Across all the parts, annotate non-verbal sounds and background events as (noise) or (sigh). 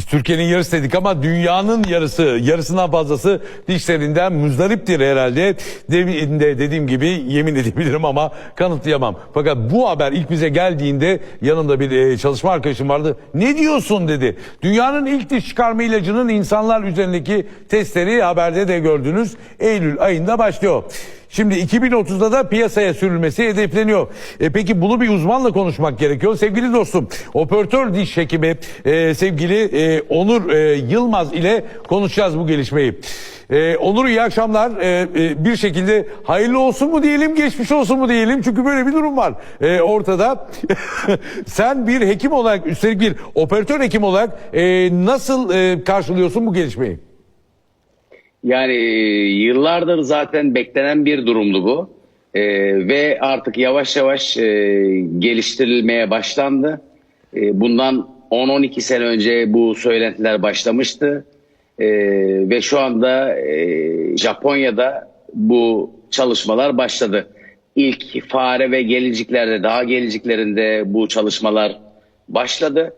Biz Türkiye'nin yarısı dedik ama dünyanın yarısı, yarısından fazlası dişlerinden muzdariptir herhalde. Demin de dediğim gibi yemin (laughs) edebilirim ama kanıtlayamam. Fakat bu haber ilk bize geldiğinde yanımda bir e, çalışma arkadaşım vardı. Ne diyorsun dedi. Dünyanın ilk diş çıkarma ilacının insanlar üzerindeki testleri haberde de gördünüz. Eylül ayında başlıyor. Şimdi 2030'da da piyasaya sürülmesi hedefleniyor. E peki bunu bir uzmanla konuşmak gerekiyor. Sevgili dostum, operatör diş hekimi e, sevgili e, Onur e, Yılmaz ile konuşacağız bu gelişmeyi. E, Onur iyi akşamlar. E, e, bir şekilde hayırlı olsun mu diyelim, geçmiş olsun mu diyelim. Çünkü böyle bir durum var e, ortada. (laughs) Sen bir hekim olarak, üstelik bir operatör hekim olarak e, nasıl e, karşılıyorsun bu gelişmeyi? Yani e, yıllardır zaten beklenen bir durumdu bu. E, ve artık yavaş yavaş e, geliştirilmeye başlandı. E, bundan 10-12 sene önce bu söylentiler başlamıştı. E, ve şu anda e, Japonya'da bu çalışmalar başladı. İlk fare ve geliciklerde, daha geliciklerinde bu çalışmalar başladı.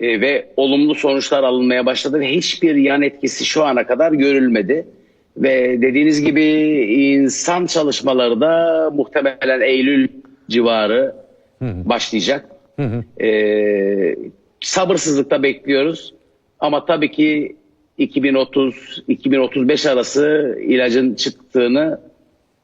E, ve olumlu sonuçlar alınmaya başladı ve hiçbir yan etkisi şu ana kadar görülmedi. Ve dediğiniz gibi insan çalışmaları da muhtemelen Eylül civarı başlayacak. E, sabırsızlıkla bekliyoruz. Ama tabii ki 2030-2035 arası ilacın çıktığını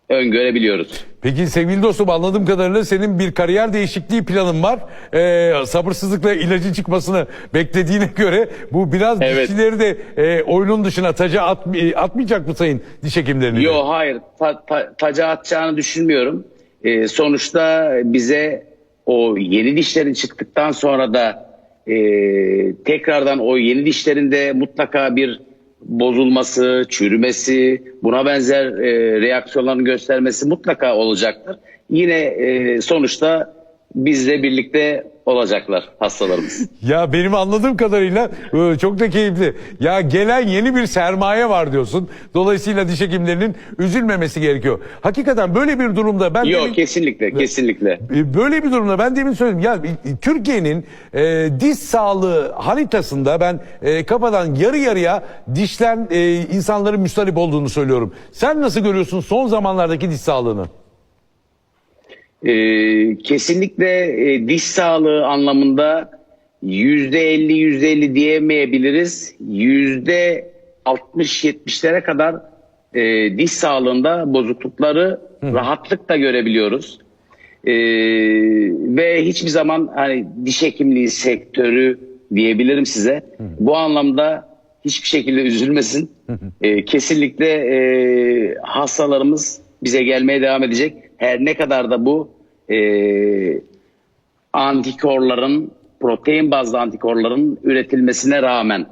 öngörebiliyoruz. Peki sevgili dostum anladığım kadarıyla senin bir kariyer değişikliği planın var. Ee, sabırsızlıkla ilacın çıkmasını beklediğine (laughs) göre bu biraz Evet. dişçileri de e, oyunun dışına taca atm- atmayacak mı sayın diş hekimlerini? Yok hayır ta, ta, taca atacağını düşünmüyorum. Ee, sonuçta bize o yeni dişlerin çıktıktan sonra da e, tekrardan o yeni dişlerinde mutlaka bir bozulması, çürümesi, buna benzer e, reaksiyonların göstermesi mutlaka olacaktır. Yine e, sonuçta bizle birlikte olacaklar hastalarımız. (laughs) Ya benim anladığım kadarıyla e, çok da keyifli. Ya gelen yeni bir sermaye var diyorsun. Dolayısıyla diş hekimlerinin üzülmemesi gerekiyor. Hakikaten böyle bir durumda ben Yok demin- kesinlikle kesinlikle. E, Böyle bir durumda ben demin söyledim ya e, Türkiye'nin e, diş sağlığı haritasında ben e, kafadan yarı yarıya dişlen e, insanların müstarip olduğunu söylüyorum. Sen nasıl görüyorsun son zamanlardaki diş sağlığını? Ee, kesinlikle e, diş sağlığı anlamında yüzde elli yüzde elli diyemeyebiliriz. Yüzde 60-70'lere kadar e, diş sağlığında bozuklukları rahatlıkla görebiliyoruz. Ee, ve hiçbir zaman hani diş hekimliği sektörü diyebilirim size. Bu anlamda hiçbir şekilde üzülmesin. Ee, kesinlikle e, hastalarımız bize gelmeye devam edecek. Her ne kadar da bu e, antikorların, protein bazlı antikorların üretilmesine rağmen.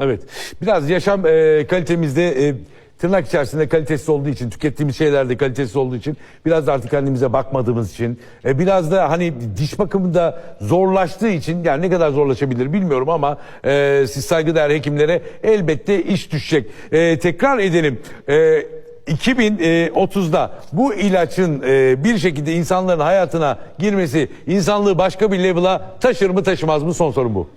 Evet. Biraz yaşam e, kalitemizde e, tırnak içerisinde kalitesiz olduğu için, tükettiğimiz şeylerde kalitesiz olduğu için, biraz da artık kendimize bakmadığımız için, e, biraz da hani diş bakımında zorlaştığı için, yani ne kadar zorlaşabilir bilmiyorum ama e, siz saygıdeğer hekimlere elbette iş düşecek. E, tekrar edelim. E, 2030'da bu ilaçın e, bir şekilde insanların hayatına girmesi insanlığı başka bir level'a taşır mı taşımaz mı son sorum bu.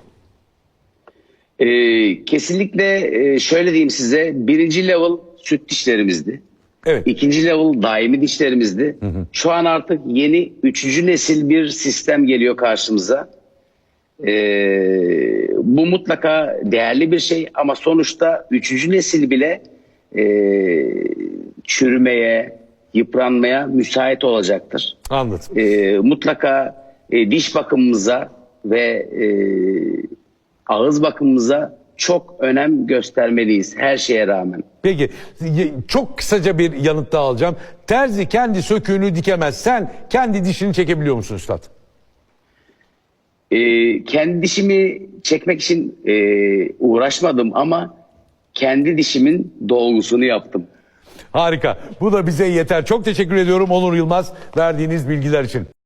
Ee, kesinlikle e, şöyle diyeyim size birinci level süt dişlerimizdi. Evet. İkinci level daimi dişlerimizdi. Şu an artık yeni üçüncü nesil bir sistem geliyor karşımıza. Ee, bu mutlaka değerli bir şey ama sonuçta üçüncü nesil bile e, çürümeye, yıpranmaya müsait olacaktır. Anladım. E, mutlaka e, diş bakımımıza ve e, ağız bakımımıza çok önem göstermeliyiz her şeye rağmen. Peki çok kısaca bir yanıt daha alacağım. Terzi kendi söküğünü dikemez. Sen kendi dişini çekebiliyor musun üstad? E, kendi dişimi çekmek için e, uğraşmadım ama kendi dişimin dolgusunu yaptım. Harika. Bu da bize yeter. Çok teşekkür ediyorum Onur Yılmaz verdiğiniz bilgiler için.